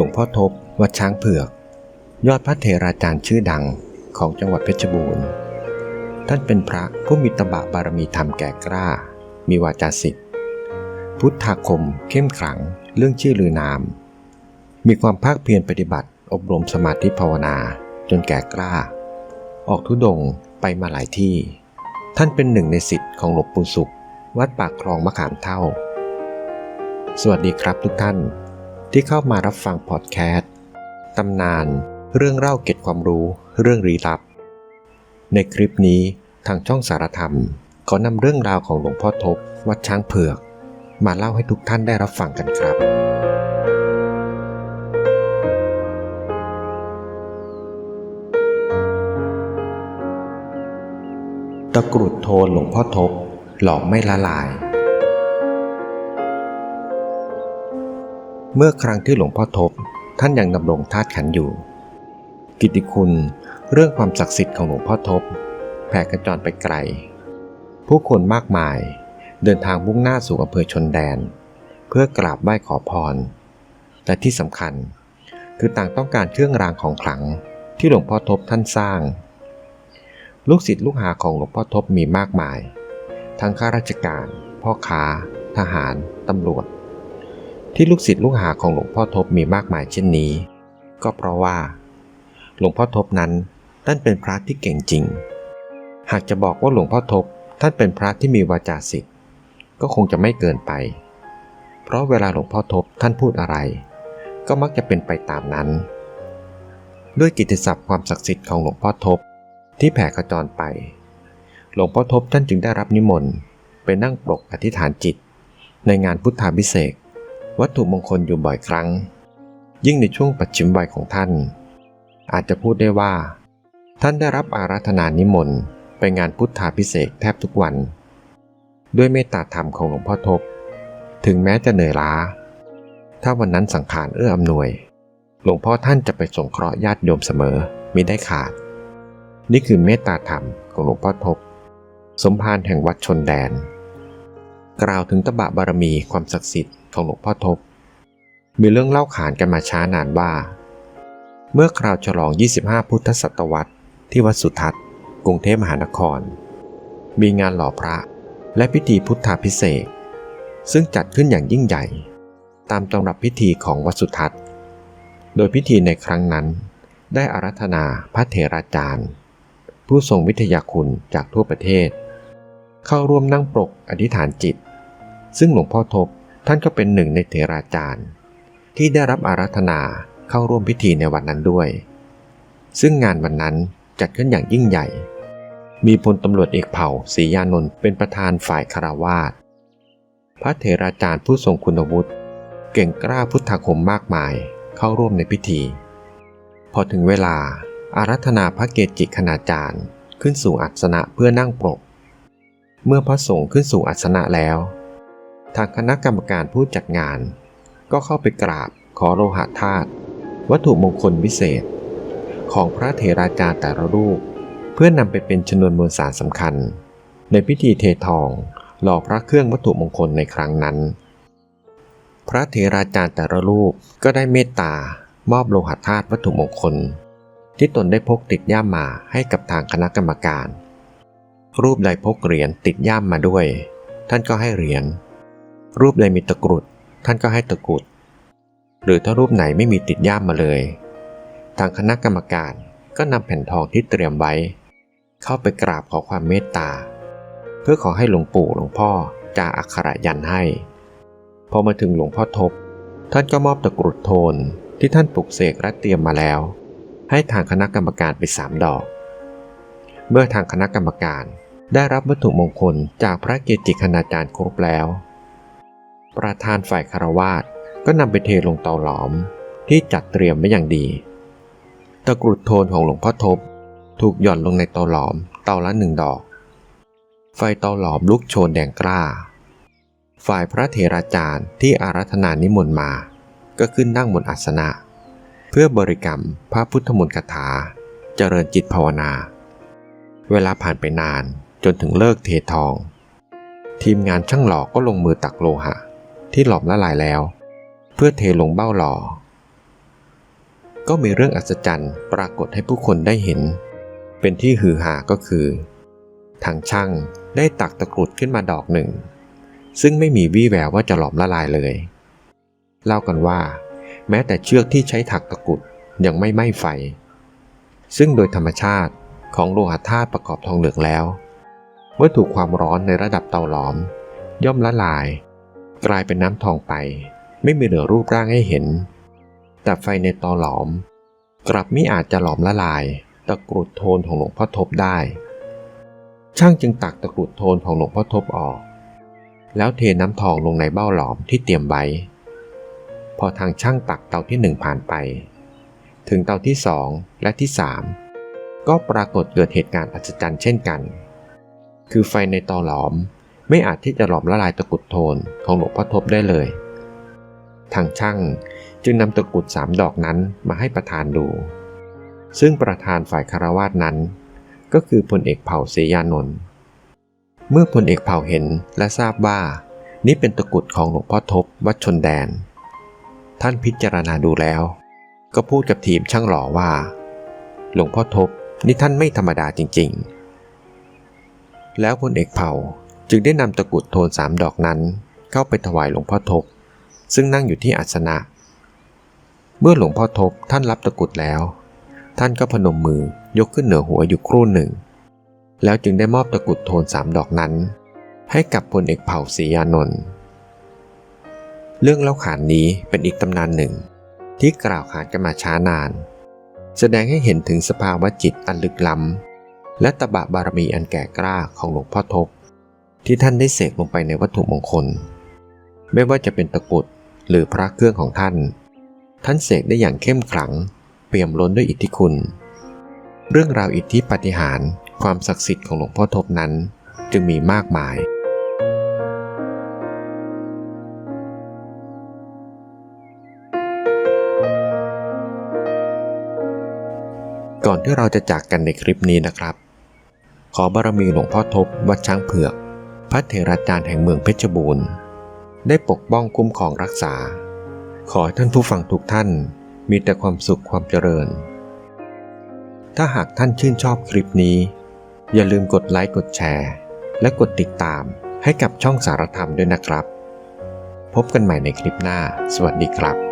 ลวงพ่อทบ วัดช้างเผือก ยอดพระเถราจารย์ชื่อดังของจังหวัดเพชรบูรณ์ ท่านเป็นพระผู้มีตบะบารมีธรรมแก่กล้า มีวาจาสิทธิ์พุทธาคมเข้มขลังเรื่องชื่อลือนาม มีความภาคเพียรปฏิบัติ อบรมสมาธิภาวนาจนแก่กล้า ออกทุดงไปมาหลายที่ ท่านเป็นหนึ่งในสิทธิ์ของหลวงปู่สุข วัดปากคลองมะขามเท่า สวัสดีครับทุกท่าน ที่เข้ามารับฟังพอดแคสต์ตำนาน เรื่องเล่าเก็บความรู้ เรื่องรีลับ ในคลิปนี้ทางช่องสารธรรมขอนำเรื่องราวของหลวงพ่อทบ วัดช้างเผือก มาเล่าให้ทุกท่านได้รับฟังกันครับ ตะกรุดโทนหลวงพ่อทบหลอมไม่ละลาย เมื่อครั้งที่หลวงพ่อทบท่านยังดำรงธาตุขันอยู่ กิตติคุณเรื่องความศักดิ์สิทธิ์ของหลวงพ่อทบ แผ่กระจรไปไกล ผู้คนมากมายเดินทางมุ่งหน้าสู่อำเภอชนแดน เพื่อกราบไหว้ขอพรและที่สำคัญคือต่างต้องการเครื่องรางของขลังที่หลวงพ่อทบท่านสร้าง ลูกศิษย์ลูกหาของหลวงพ่อทบมีมากมาย ทั้งข้าราชการ พ่อค้า ทหาร ตำรวจ ที่ลูกศิษย์ลูกหาของหลวงพ่อทบมีมากมายเช่นนี้ ก็เพราะว่า หลวงพ่อทบนั้นท่านเป็นพระที่เก่งจริง หากจะบอกว่าหลวงพ่อทบท่านเป็นพระที่มีวาจาสิทธิ์ก็คงจะไม่เกินไป เพราะเวลาหลวงพ่อทบท่านพูดอะไร ก็มักจะเป็นไปตามนั้น ด้วยกิตติศัพท์ความศักดิ์สิทธิ์ของหลวงพ่อทบที่แผ่ขจรไป หลวงพ่อทบท่านจึงได้รับนิมนต์ไปนั่งปลกอธิษฐานจิต ในงานพุทธาพิเศษก วัตถุมงคลอยู่บ่อยครั้ง ยิ่งในช่วงปัจฉิมวัยของท่าน อาจจะพูดได้ว่า ท่านได้รับอาราธนานิมนต์ไปงานพุทธาพิเศษกแทบทุกวัน ด้วยเมตตาธรรมของหลวงพ่อทบ ถึงแม้จะเหนื่อยล้า ถ้าวันนั้นสังขารเอื้ออำนวย หลวงพ่อท่านจะไปสงเคราะห์ญาติโยมเสมอมิได้ขาด นี่คือเมตตาธรรมของหลวงพ่อทบ สมภารแห่งวัดชนแดน กล่าวถึงตบะบารมีความศักดิ์สิทธิ์ ของหลวงพ่อทบ มีเรื่องเล่าขานกันมาช้านานว่า เมื่อคราวฉลอง 25 พุทธศตวรรษที่วัดสุทัศน์กรุงเทพมหานคร มีงานหล่อพระและพิธีพุทธาพิเศษ ซึ่งจัดขึ้นอย่างยิ่งใหญ่ ตามตำรับพิธีของวัดสุทัศน์ โดยพิธีในครั้งนั้น ได้อารัธนาพระเถราจารย์ ผู้ทรงวิทยาคุณจากทั่วประเทศ เข้าร่วมนั่งปรกอธิษฐานจิต ซึ่งหลวงพ่อทบ ท่านก็เป็นหนึ่งในเถราจารย์ ที่ได้รับอารัธนาเข้าร่วมพิธีในวันนั้นด้วย ซึ่งงานวันนั้นจัดขึ้นอย่างยิ่งใหญ่ มีพลตำรวจเอกเผ่าศรียานนท์เป็นประธานฝ่ายคารวาสพระเถราจารย์ผู้ทรงคุณวุฒิเก่งกล้าพุทธาคมมากมายเข้าร่วมในพิธี พอถึงเวลาอารัธนาพระเกจิคณาจารย์ขึ้นสู่อัสนะเพื่อนั่งปรก เมื่อพระสงฆ์ขึ้นสู่อัสนะแล้ว ทางคณะกรรมการผู้จัดงาน ก็เข้าไปกราบขอโลหะธาตุวัตถุมงคลวิเศษ ของพระเถราจารย์แต่ละรูป เพื่อนำไปเป็นชนวนมวลสารสำคัญ ในพิธีเททองหล่อพระเครื่องวัตถุมงคลในครั้งนั้น พระเถราจารย์แต่ละรูปก็ได้เมตตามอบโลหะธาตุวัตถุมงคล ที่ตนได้พกติดย่ามมาให้กับทางคณะกรรมการ รูปใดพกเหรียญติดย่ามมาด้วย ท่านก็ให้เหรียญ รูปใดมีตะกรุด ท่านก็ให้ตะกรุด หรือถ้ารูปไหนไม่มีติดย่ามมาเลย ทางคณะกรรมการก็นำแผ่นทองที่เตรียมไว้ เข้าไปกราบขอความเมตตา เพื่อขอให้หลวงปู่หลวงพ่อจาอักขระยันให้ พอมาถึงหลวงพ่อทบ ท่านก็มอบตะกรุดโทนที่ท่านปลุกเสกและเตรียมมาแล้ว ให้ทางคณะกรรมการไปสามดอก เมื่อทางคณะกรรมการได้รับวัตถุมงคลจากพระเกจิคณาจารย์ครบแล้ว ประธานฝ่ายคารวาสก็นำไปเทลงเตาหลอมที่จัดเตรียมไว้อย่างดี ตะกรุดโทนของหลวงพ่อทบ ถูกหย่อนลงในเตาหลอมเตาละหนึ่งดอก ไฟเตาหลอมลุกโชนแดงกล้า ฝ่ายพระเถราจารย์ที่อารัธนานิมนต์มา ก็ขึ้นนั่งบนอาสนะ เพื่อบริกรรมพระพุทธมนต์คาถา เจริญจิตภาวนา เวลาผ่านไปนานจนถึงเลิกเททอง ทีมงานช่างหล่อก็ลงมือตักโลหะ ที่หลอมละลายแล้ว เพื่อเทลงเบ้าหล่อ ก็มีเรื่องอัศจรรย์ปรากฏให้ผู้คนได้เห็น เป็นที่ฮือฮาก็คือ ทางช่างได้ตักตะกรุดขึ้นมาดอกหนึ่ง ซึ่งไม่มีวี่แววว่าจะหลอมละลายเลย เล่ากันว่า แม้แต่เชือกที่ใช้ถักตะกรุดยังไม่ไหม้ไฟ ซึ่งโดยธรรมชาติของโลหะธาตุประกอบทองเหลืองแล้ว เมื่อถูกความร้อนในระดับเตาหลอม ย่อมละลาย กลายเป็นน้ำทองไป ไม่มีเหลือรูปร่างให้เห็น แต่ไฟในตาหลอม กลับไมิอาจจะหลอมละลายตะกรุดโทนของหลวงพ่อทบได้ ช่างจึงตักตะกรุดโทนของหลวงพ่อทบออก แล้วเทน้ำทองลงในเบ้าหลอมที่เตรียมไว้ พอทางช่างตักเตาที่หนึ่งผ่านไป ถึงเตาที่สองและที่สามก็ปรากฏเกิดเหตุการณ์อัศจรรย์เช่นกัน คือไฟในตาหลอม ไม่อาจที่จะหลอมละลายตะกุดโทนของหลวงพ่อทบได้เลย ทางช่างจึงนำตะกุดสามดอกนั้นมาให้ประธานดู ซึ่งประธานฝ่ายคารวาสนั้น ก็คือพลเอกเผ่าเสยานนท์เมื่อพลเอกเผ่าเห็นและทราบว่า นี่เป็นตะกุดของหลวงพ่อทบวัดชนแดน ท่านพิจารณาดูแล้ว ก็พูดกับทีมช่างหล่อว่า หลวงพ่อทบนี่ท่านไม่ธรรมดาจริง ๆ แล้วพลเอกเผ่า จึงได้นำตะกรุดโทนสามดอกนั้น เข้าไปถวายหลวงพ่อทบ ซึ่งนั่งอยู่ที่อาสนะ เมื่อหลวงพ่อทบท่านรับตะกรุดแล้ว ท่านก็พนมมือยกขึ้นเหนือหัวอยู่ครู่หนึ่ง แล้วจึงได้มอบตะกรุดโทนสามดอกนั้น ให้กับพลเอกเผ่าศรียานนท์เรื่องเล่าขานนี้เป็นอีกตำนานหนึ่ง ที่กล่าวขานกันมาช้านาน แสดงให้เห็นถึงสภาวะจิตอันลึกล้ำและตบะบารมีอันแก่กล้าของหลวงพ่อทบ ที่ท่านได้เสกลงไปในวัตถุมงคล ไม่ว่าจะเป็นตะกรุดหรือพระเครื่องของท่าน ท่านเสกได้อย่างเข้มขลัง เปี่ยมล้นด้วยอิทธิคุณ เรื่องราวอิทธิปฏิหารความศักดิ์สิทธิ์ของหลวงพ่อทบนั้นจึงมีมากมาย ก่อนที่เราจะจากกันในคลิปนี้นะครับ ขอบารมีหลวงพ่อทบวัดช้างเผือก พระเถราจารย์แห่งเมืองเพชรบูรณ์ ได้ปกป้องคุ้มครองรักษา ขอให้ท่านผู้ฟังทุกท่านมีแต่ความสุขความเจริญ ถ้าหากท่านชื่นชอบคลิปนี้ อย่าลืมกดไลค์กดแชร์ และกดติดตามให้กับช่องสารธรรมด้วยนะครับ พบกันใหม่ในคลิปหน้า สวัสดีครับ